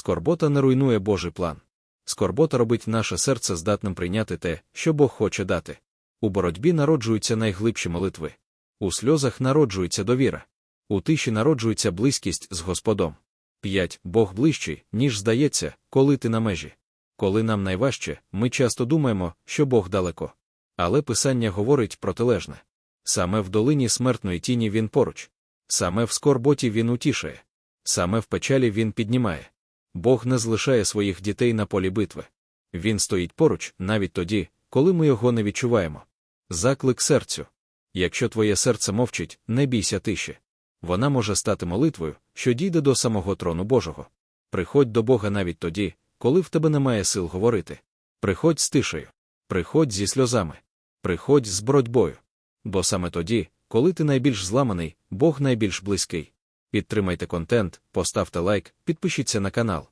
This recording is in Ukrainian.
Скорбота не руйнує Божий план. Скорбота робить наше серце здатним прийняти те, що Бог хоче дати. У боротьбі народжуються найглибші молитви. У сльозах народжується довіра. У тиші народжується близькість з Господом. 5. Бог ближчий, ніж здається, коли ти на межі. Коли нам найважче, ми часто думаємо, що Бог далеко. Але Писання говорить протилежне. Саме в долині смертної тіні він поруч, саме в скорботі він утішає, саме в печалі він піднімає. Бог не залишає своїх дітей на полі битви. Він стоїть поруч навіть тоді, коли ми його не відчуваємо. Заклик серцю. Якщо твоє серце мовчить, не бійся тиші. Вона може стати молитвою, що дійде до самого трону Божого. Приходь до Бога навіть тоді, коли в тебе немає сил говорити. Приходь з тишею, приходь зі сльозами, приходь з боротьбою. Бо саме тоді, коли ти найбільш зламаний, Бог найбільш близький. Підтримайте контент, поставте лайк, підпишіться на канал.